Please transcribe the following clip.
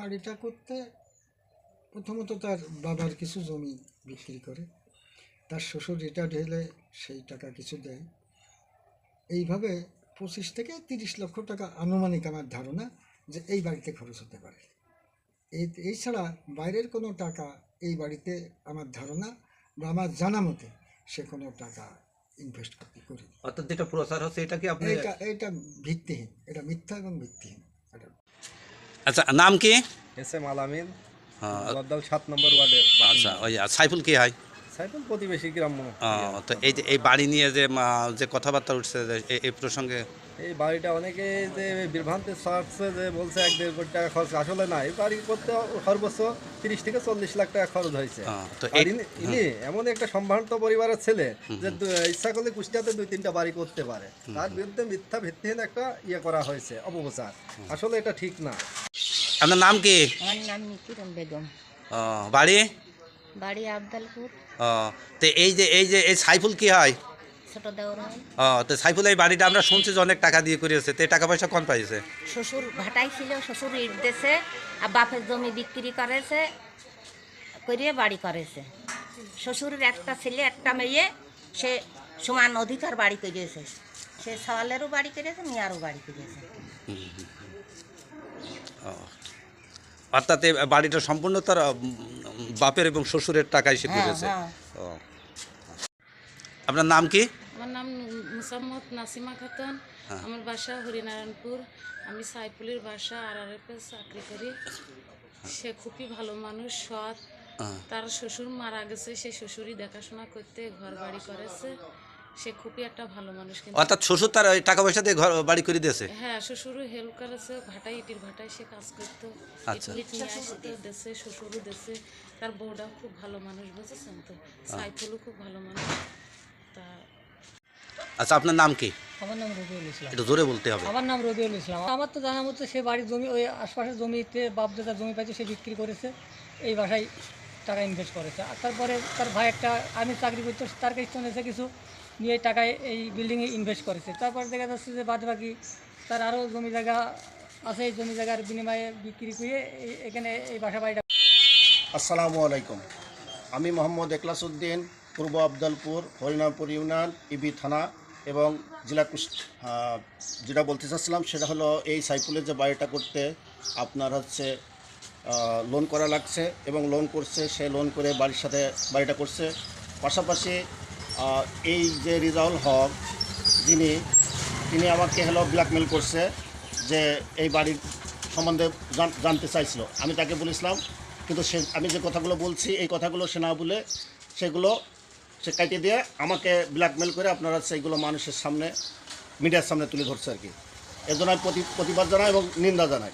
বাড়িটা করতে প্রথমত তার বাবার কিছু জমি বিক্রি করে। তার শ্বশুর রিটায়ার্ড হলে সেই টাকা কিছু দেয়। এইভাবে পঁচিশ থেকে তিরিশ লক্ষ টাকা আনুমানিক আমার ধারণা যে এই বাড়িতে খরচ হতে পারে। এই এছাড়া বাইরের কোনো টাকা এই বাড়িতে আমার ধারণা বা আমার জানা মতে সে কোনো টাকা ইনভেস্ট করতে করি অর্থাৎ যেটা প্রচার হচ্ছে এটা কি আপনি এটা এটা ভিত্তিহীন এটা মিথ্যা এবং ভিত্তিহীন। আচ্ছা নাম কি? এস এম আলামিন হ্যাঁ, সাত নম্বর ওয়ার্ডের আচ্ছা ওই সাইফুল কি হয়? সাইফুল প্রতিবেশী গ্রাম্য। তো এই যে এই বাড়ি নিয়ে যে যে কথাবার্তা উঠছে এই প্রসঙ্গে? এই বাড়িটা অনেকে যে বিভ্রান্তি যে বলছে এক দেড় কোটি টাকা খরচ আসলে না এই বাড়ি করতে সর্বোচ্চ তিরিশ থেকে চল্লিশ লাখ টাকা খরচ হয়েছে। ইনি এমন একটা সম্ভ্রান্ত পরিবারের ছেলে যে ইচ্ছা করলে কুষ্টিয়াতে দুই তিনটা বাড়ি করতে পারে। তার বিরুদ্ধে মিথ্যা ভিত্তিহীন একটা ইয়ে করা হয়েছে অপপ্রচার। আসলে এটা ঠিক না। আপনার নাম কি? আমার নাম নিকিরণ বেগম। ও, বাড়ি? বাড়ি আবদালপুর। ও, তো এই যে এই যে এই সাইফুল কি হয়? ছোট হয়। ও তো সাইফুল এই বাড়িটা আমরা শুনছি যে অনেক টাকা দিয়ে করিয়েছে। তো এই টাকা পয়সা পাইছে? শ্বশুর ভাটাই ছিল শ্বশুর ইট দেছে আর বাপের জমি বিক্রি করেছে করিয়ে বাড়ি করেছে। শ্বশুরের একটা ছেলে একটা মেয়ে সে সমান অধিকার বাড়ি করিয়েছে। সে সওয়ালেরও বাড়ি করেছে মেয়ারও বাড়ি করেছে ও। অর্থাৎ এই বাড়িটা সম্পূর্ণ তার বাপের এবং শ্বশুরের টাকায় সে হ্যাঁ, করেছে হ্যাঁ। ও। আপনার নাম কি? আমার নাম মুসাম্মদ নাসিমা খাতুন। আমার বাসা হরিনারায়ণপুর। আমি সাইফুলের বাসা আর আর চাকরি করি। সে খুবই ভালো মানুষ সৎ। হ্যাঁ। তার শ্বশুর মারা গেছে সে শ্বশুরই দেখাশোনা করতে ঘর বাড়ি করেছে। সে খুবই একটা ভালো মানুষ কিন্তু অর্থাৎ শ্বশুর তার ওই টাকা পয়সা দিয়ে ঘর বাড়ি করে দিয়েছে? হ্যাঁ শ্বশুরও হেল্প করেছে ভাটাই ইটির ভাটায় সে কাজ করতো। আচ্ছা। ইট নিয়ে আসতো দেশে শ্বশুরও দেশে তার বউটাও খুব ভালো মানুষ বুঝেছেন তো? সাইফুলও খুব ভালো মানুষ। তা আচ্ছা আপনার নাম কি? আমার নাম রবিউল ইসলাম। একটু জোরে বলতে হবে। আমার নাম রবিউল ইসলাম। আমার তো জানা মতো সে বাড়ির জমি ওই আশপাশের জমিতে বাপ দাদা জমি পাইছে সে বিক্রি করেছে। এই বাসায় টাকা ইনভেস্ট করেছে। আর তারপরে তার ভাই একটা, আমি চাকরি করতে তার কাছে নিয়েছে কিছু নিয়ে টাকায় এই বিল্ডিংয়ে ইনভেস্ট করেছে। তারপর দেখা যাচ্ছে যে বাদ বাকি তার আরও জমি জায়গা আছে, এই জমি জায়গার বিনিময়ে বিক্রি করে এখানে এই বাসা বাড়িটা আসসালামু আলাইকুম। আমি মোহাম্মদ এখলাসউদ্দিন, পূর্ব আবদালপুর, হরিনামপুর ইউনিয়ন, ইবি থানা এবং জেলা যেটা বলতে চাচ্ছিলাম সেটা হলো এই সাইফুলের যে বাড়িটা করতে আপনার হচ্ছে লোন করা লাগছে এবং লোন করছে, সে লোন করে বাড়ির সাথে বাড়িটা করছে। পাশাপাশি এই যে রিজাউল হক, যিনি, তিনি আমাকে হলো ব্ল্যাকমেল করছে যে এই বাড়ির সম্বন্ধে জান- জানতে চাইছিল। আমি তাকে বলেছিলাম, কিন্তু সে, আমি যে কথাগুলো বলছি, এই কথাগুলো সে না বলে সেগুলো সে কাটিয়ে দিয়ে আমাকে ব্ল্যাকমেল করে আপনারা সেইগুলো মানুষের সামনে, মিডিয়ার সামনে তুলে ধরছে আর কি। এর জন্য আমি প্রতি- প্রতিবাদ জানাই এবং নিন্দা জানাই।